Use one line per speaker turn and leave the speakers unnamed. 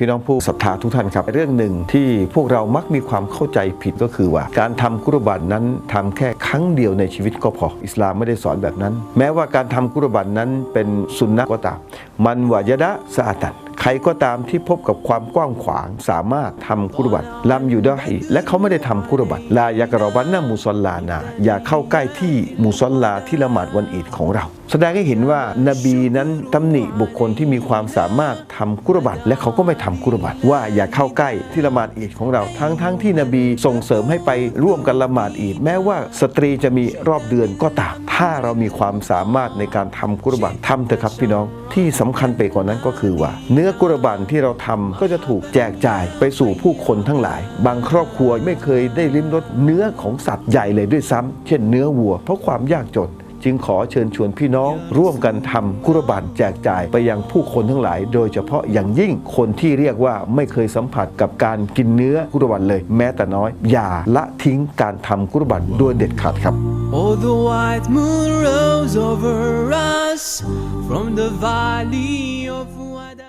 พี่น้องผู้ศรัทธาทุกท่านครับ เรื่องหนึ่งที่พวกเรามักมีความเข้าใจผิดก็คือว่า การทำกุรบันนั้นทำแค่ครั้งเดียวในชีวิตก็พอ อิสลามไม่ได้สอนแบบนั้น แม้ว่าการทำกุรบันนั้นเป็นสุนนะก็ตาม มันวายะดะสะอาตันใครก็ตามที่พบกับความกว้างขวาง สามารถทำกุรบัตลำอยู่ได้ และเขาไม่ได้ทำกุรบัตลายากรบันนะมุสลลานา อย่าเข้าใกล้ที่มุสลลาที่ละหมาดวันอีดของเรา แสดงให้เห็นว่านบีนั้นตำหนิบุคคลที่มีความสามารถทำกุรบัตและเขาก็ไม่ทำกุรบัตว่าอย่าเข้าใกล้ที่ละหมาดอีดของเราทั้งทั้งที่นบีส่งเสริมให้ไปร่วมกันละหมาดอีดแม้ว่าสตรีจะมีรอบเดือนก็ตาม ถ้าเรามีความสามารถในการทำกุรบัตทำเถอะครับพี่น้องที่สำคัญไปกว่านั้นก็คือว่า เนื้อกุรบันที่เราทำก็จะถูกแจกจ่ายไปสู่ผู้คนทั้งหลาย บางครอบครัวไม่เคยได้ลิ้มรสเนื้อของสัตว์ใหญ่เลยด้วยซ้ำเช่นเนื้อวัว เพราะความยากจน จึงขอเชิญชวนพี่น้อง ร่วมกันทำกุรบันแจกจ่ายไปยังผู้คนทั้งหลาย โดยเฉพาะอย่างยิ่งคนที่เรียกว่าไม่เคยสัมผัสกับการกินเนื้อกุรบันเลย แม้แต่น้อย อย่าละทิ้งการทำกุรบันโดยเด็ดขาดครับ
Oh, the white moon rose over us from the valley of Wada.